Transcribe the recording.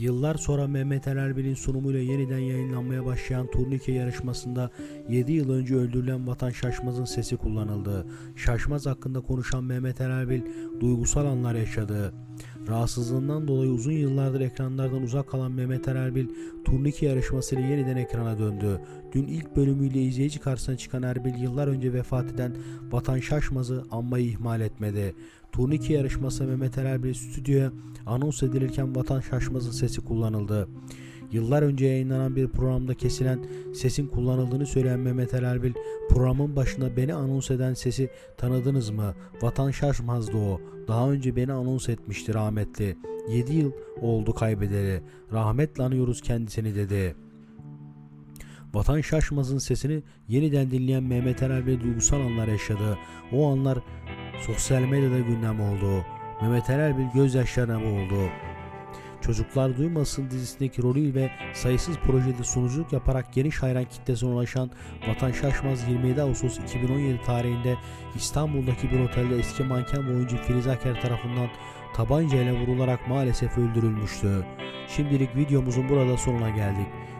Yıllar sonra Mehmet Erbil'in sunumuyla yeniden yayınlanmaya başlayan turnike yarışmasında 7 yıl önce öldürülen Vatan Şaşmaz'ın sesi kullanıldı. Şaşmaz hakkında konuşan Mehmet Erbil duygusal anlar yaşadı. Rahatsızlığından dolayı uzun yıllardır ekranlardan uzak kalan Mehmet Erbil turnike yarışmasıyla yeniden ekrana döndü. Dün ilk bölümüyle izleyici karşısına çıkan Erbil yıllar önce vefat eden Vatan Şaşmaz'ı anmayı ihmal etmedi. Turnike yarışması Mehmet Ali Erbil stüdyoya anons edilirken Vatan Şaşmaz'ın sesi kullanıldı. Yıllar önce yayınlanan bir programda kesilen sesin kullanıldığını söyleyen Mehmet Erbil, programın başında beni anons eden sesi tanıdınız mı? Vatan Şaşmaz'dı o. Daha önce beni anons etmişti rahmetli. 7 yıl oldu kaybedeli. Rahmetle anıyoruz kendisini dedi. Vatan Şaşmaz'ın sesini yeniden dinleyen Mehmet Erbil duygusal anlar yaşadı. O anlar sosyal medyada gündem oldu. Mehmet Ali Erbil gözyaşlarına boğuldu. Çocuklar Duymasın dizisindeki rolü ve sayısız projede sunuculuk yaparak geniş hayran kitlesine ulaşan Vatan Şaşmaz 27 Ağustos 2017 tarihinde İstanbul'daki bir otelde eski manken ve oyuncu Filiz Aker tarafından tabancayla vurularak maalesef öldürülmüştü. Şimdilik videomuzun burada sonuna geldik.